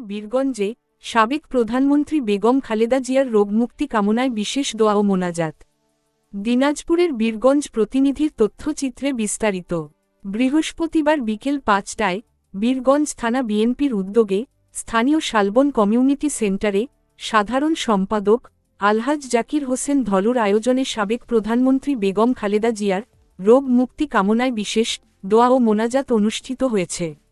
বীরগঞ্জে সাবেক প্রধানমন্ত্রী বেগম খালেদা জিয়ার রোগমুক্তি কামনায় বিশেষ দোয়া ও মোনাজাত। দিনাজপুরের বীরগঞ্জ প্রতিনিধির তথ্যচিত্রে বিস্তারিত। বৃহস্পতিবার বিকেল পাঁচটায় বীরগঞ্জ থানা বিএনপির উদ্যোগে স্থানীয় শালবন কমিউনিটি সেন্টারে সাধারণ সম্পাদক আলহাজ জাকির হোসেন ধলুর আয়োজনে সাবেক প্রধানমন্ত্রী বেগম খালেদা জিয়ার রোগ মুক্তি কামনায় বিশেষ দোয়া ও মোনাজাত অনুষ্ঠিত হয়েছে।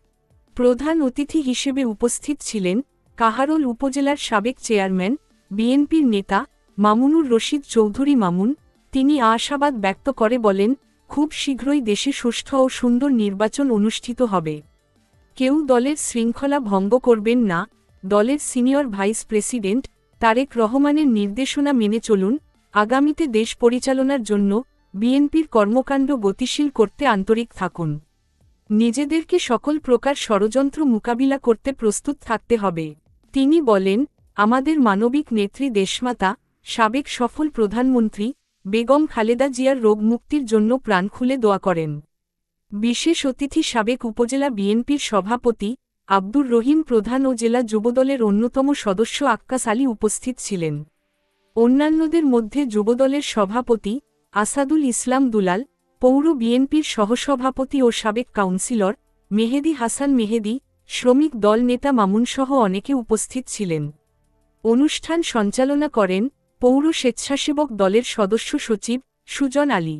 প্রধান অতিথি হিসেবে উপস্থিত ছিলেন কাহারোল উপজেলার সাবেক চেয়ারম্যান, বিএনপির নেতা মামুনুর রশিদ চৌধুরী মামুন। তিনি আশাবাদ ব্যক্ত করে বলেন, খুব শীঘ্রই দেশে সুষ্ঠু ও সুন্দর নির্বাচন অনুষ্ঠিত হবে। কেউ দলের শৃঙ্খলা ভঙ্গ করবেন না, দলের সিনিয়র ভাইস প্রেসিডেন্ট তারেক রহমানের নির্দেশনা মেনে চলুন, আগামীতে দেশ পরিচালনার জন্য বিএনপির কর্মকাণ্ড গতিশীল করতে আন্তরিক থাকুন। নিজেদেরকে সকল প্রকার ষড়যন্ত্র মোকাবিলা করতে প্রস্তুত থাকতে হবে। তিনি বলেন, আমাদের মানবিক নেত্রী দেশমাতা, সাবেক সফল প্রধানমন্ত্রী, বেগম খালেদা জিয়ার রোগ মুক্তির জন্য প্রাণ খুলে দোয়া করেন। বিশেষ অতিথি সাবেক উপজেলা বিএনপির সভাপতি আব্দুর রহিম প্রধান ও জেলা যুবদলের অন্যতম সদস্য আক্কাস আলী উপস্থিত ছিলেন। অন্যান্যদের মধ্যে যুবদলের সভাপতি আসাদুল ইসলাম দুলাল পৌর বিএনপির সহসভাপতি ও সাবেক কাউন্সিলর মেহেদি হাসান মেহেদি, শ্রমিক দল নেতা মামুনসহ অনেকে উপস্থিত ছিলেন। অনুষ্ঠান সঞ্চালনা করেন পৌর স্বেচ্ছাসেবক দলের সদস্য সচিব সুজন আলী।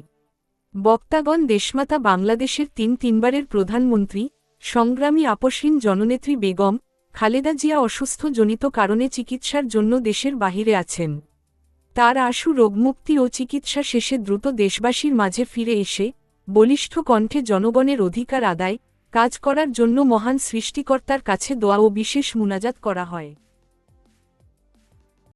বক্তাগণ দেশমাতা বাংলাদেশের তিন তিনবারের প্রধানমন্ত্রী, সংগ্রামী আপসহীন জননেত্রী বেগম, খালেদা জিয়া অসুস্থ জনিত কারণে চিকিৎসার জন্য দেশের বাহিরে আছেন। তার আশু রোগমুক্তি ও চিকিৎসা শেষে দ্রুত দেশবাসীর মাঝে ফিরে এসে বলিষ্ঠ কণ্ঠে জনগণের অধিকার আদায় কাজ করার জন্য মহান সৃষ্টিকর্তার কাছে দোয়া ও বিশেষ মুনাজাত করা হয়।